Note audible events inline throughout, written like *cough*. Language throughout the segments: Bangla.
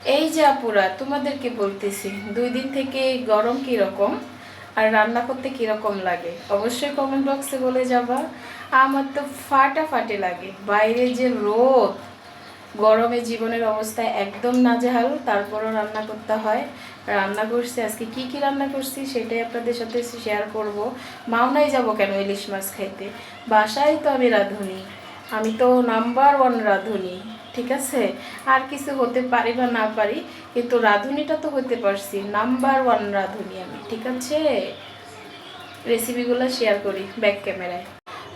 এই যে আপুরা, তোমাদেরকে বলতেছি, দুই দিন থেকে গরম কীরকম আর রান্না করতে কীরকম লাগে? অবশ্যই কমেন্ট বক্সে বলে যাবা। আমার তো ফাটাফাটি লাগে। বাইরে যে রোদ, গরমে জীবনের অবস্থা একদম নাজেহাল, তারপরও রান্না করতে হয়। রান্না করছি, আজকে কি কি রান্না করছি সেটাই আপনাদের সাথে শেয়ার করব। মাওনাই যাব কেন ইলিশ মাছ খাইতে? বাসায় তো আমি রাঁধুনি। আমি তো নাম্বার ওয়ান রাঁধুনি। ঠিক আছে? আর কিছু হতে পারি বা না পারি, কিন্তু রাঁধুনিটা তো হতে পারছি। নাম্বার ওয়ান রাঁধুনি আমি, ঠিক আছে? রেসিপিগুলো শেয়ার করি ব্যাক ক্যামেরায়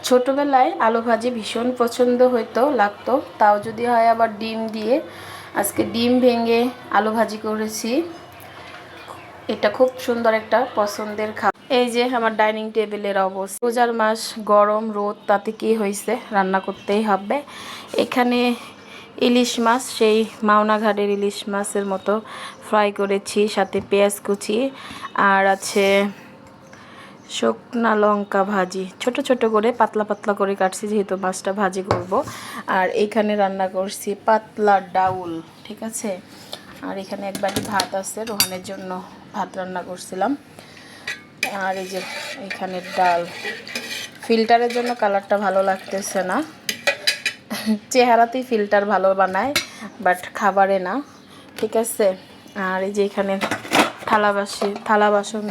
ছোটোবেলায় আলু ভাজি ভীষণ পছন্দ হইতো, লাগতো। তাও যদি হয় আবার ডিম দিয়ে, আজকে ডিম ভেঙে আলু ভাজি করেছি। এটা খুব সুন্দর একটা পছন্দের খাবার এই যে আমার ডাইনিং টেবিলের অবস্থা। রোজার মাস গরম, রোদ, তাতে কি হয়েছে রান্না করতেই হবে। এখানে ইলিশ মাছ, সেই মাওনাঘাটের ইলিশ মাছের মতো ফ্রাই করেছি, সাথে পেঁয়াজ কুচি আর আছে শুকনা লঙ্কা ভাজি। ছোট ছোট করে, পাতলা পাতলা করে কাটছি, যেহেতু মাছটা ভাজি করব। আর এইখানে রান্না করছি পাতলা ডাউল, ঠিক আছে? আর এখানে এক বাটি ভাত আছে, রোহানের জন্য ভাত রান্না করছিলাম। আর এই যে এখানে ডাল। ফিল্টারের জন্য কালারটা ভালো লাগতেছে না। চেহারাতেই ফিল্টার ভালো বানায় বাট খাবারে না ঠিক আছে? আর এই যে এখানে থালা বাসি থালা বাসন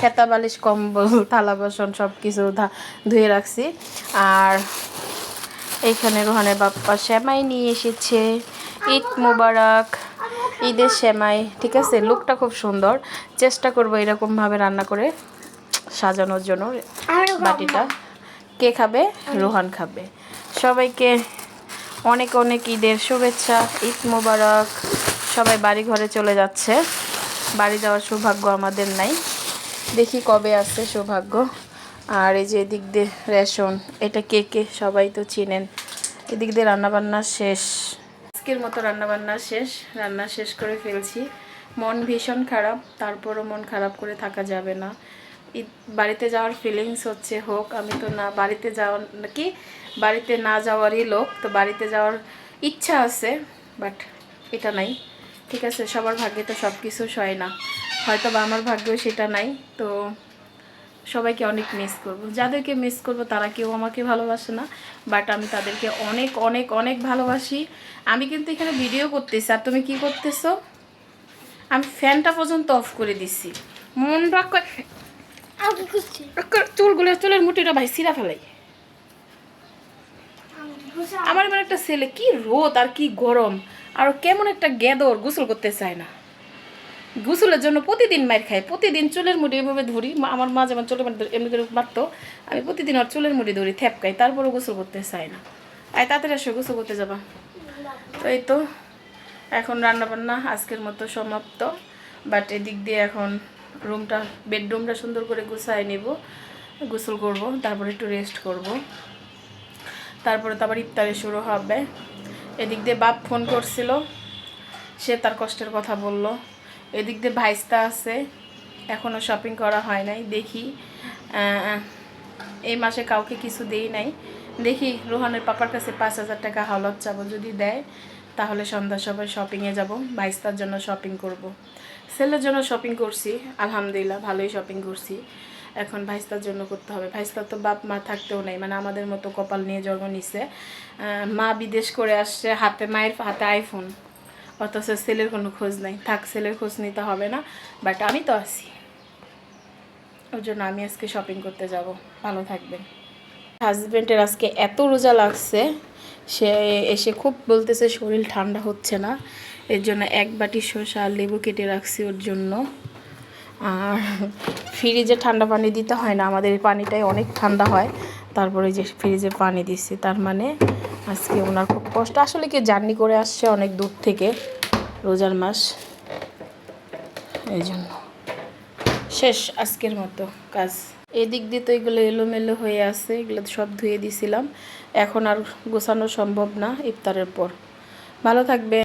খেতা বালিশ কম্বল *laughs* থালা বাসন সব কিছু ধুয়ে রাখছি। আর এইখানে রোহানের বাপ্পা শ্যামাই নিয়ে এসেছে। ঈদ মোবারক ঈদের শ্যামাই ঠিক আছে? লুকটা খুব সুন্দর। চেষ্টা করব এরকমভাবে রান্না করে সাজানোর জন্য বাটিটা। কে খাবে? রোহান খাবে। সবাইকে অনেক অনেক ঈদের শুভেচ্ছা, ঈদ মোবারক, সবাই বাড়ি ঘরে চলে যাচ্ছে। বাড়ি যাওয়ার সৌভাগ্য আমাদের নাই। দেখি কবে আসছে সৌভাগ্য। আর এই যে এদিক দিয়ে রেশন, এটা কে কে? সবাই তো চিনেন। এদিক দিয়ে রান্নাবান্না শেষ। আজকের মতো রান্নাবান্না শেষ। রান্না শেষ করে ফেলছি। মন ভীষণ খারাপ, তারপরও মন খারাপ করে থাকা যাবে না। বাড়িতে যাওয়ার ফিলিংস হচ্ছে, হোক, আমি তো না, বাড়িতে যাওয়ার নাকি? বাড়িতে না যাওয়ারই লোক, তো বাড়িতে যাওয়ার ইচ্ছা আছে বাট এটা নাই। ঠিক আছে, সবার ভাগ্যে তো সব কিছু সয় না। হয়তো বা আমার ভাগ্যেও সেটা নাই, তো সবাইকে অনেক মিস করব। যাদেরকে মিস করব, তারা কেউ আমাকে ভালোবাসে না বাট আমি তাদেরকে অনেক অনেক অনেক ভালোবাসি। আমি কিন্তু এখানে ভিডিও করতেছি, আর তুমি কি করতেছো? আমি ফ্যানটা পর্যন্ত অফ করে দিছি। মন রাখ চুলগুলো চুলের মুটিটা ভাই সিরা ফেলাই। আমার এবার একটা ছেলে কি রোদ আর কি গরম। আর কেমন একটা গেদর গোসল করতে চায় না। গোসলের জন্য প্রতিদিন মার খায় প্রতিদিন চুলের মুড়ি এভাবে ধরি। মা- আমার মা যেমন চুলের মুড়ি এমনি করে মারতো আমি প্রতিদিন ওর চুলের মুড়ি ধরি থ্যাপকাই তারপরেও গোসল করতে চায় না। আয় তাড়াতাড়ি আসো গোসল করতে যাবা। তো এই তো এখন রান্না বান্না আজকের মতো সমাপ্ত। বাট এদিক দিয়ে এখন রুমটা বেডরুমটা সুন্দর করে গুছাই নেব, গোসল করব, তারপরে একটু রেস্ট করব। তারপরে তো আবার ইফতারে শুরু হবে। এদিক দিয়ে বাপ ফোন করছিল, সে তার কষ্টের কথা বলল। এদিক দিয়ে ভাইস্তা আছে এখনও শপিং করা হয় নাই, দেখি। এই মাসে কাউকে কিছু দেই নাই। দেখি রোহানের পাপার কাছে পাঁচ হাজার টাকা হাওলাত চাবো যদি দেয়, তাহলে সন্ধ্যা সবাই শপিংয়ে যাব, ভাইস্তার জন্য শপিং করব। ছেলের জন্য শপিং করছি, আলহামদুলিল্লাহ ভালোই শপিং করছি। এখন ভাইস্তার জন্য করতে হবে। ভাইস্তার তো বাপ মা থাকতেও নেই মানে আমাদের মতো কপাল নিয়ে জন্ম নিছে। মা বিদেশ করে আসছে হাতে মায়ের হাতে আইফোন অথচ সেলের কোনো খোঁজ নেই। থাক, সেলের খোঁজ নিতে হবে না বাট আমি তো আছি। ওর জন্য আমি আজকে শপিং করতে যাব। ভালো থাকবেন হাজব্যান্ডের আজকে এত রোজা লাগছে, সে এসে খুব বলতেছে শরীর ঠান্ডা হচ্ছে না। এর জন্য এক বাটি শসা আর লেবু কেটে রাখছি ওর জন্য। আর ফ্রিজে ঠান্ডা পানি দিতে হয় না, আমাদের পানিটাই অনেক ঠান্ডা হয়। তারপরে যে ফ্রিজে পানি দিচ্ছি, তার মানে আজকে ওনার খুব কষ্ট। আসলে কি জার্নি করে আসছে অনেক দূর থেকে রোজার মাস। এই জন্য শেষ আজকের মতো কাজ। এদিক দিয়ে তো এগুলো এলোমেলো হয়ে আছে, এগুলো সব ধুয়ে দিছিলাম। এখন আর গোছানো সম্ভব না ইফতারের পর। ভালো থাকবে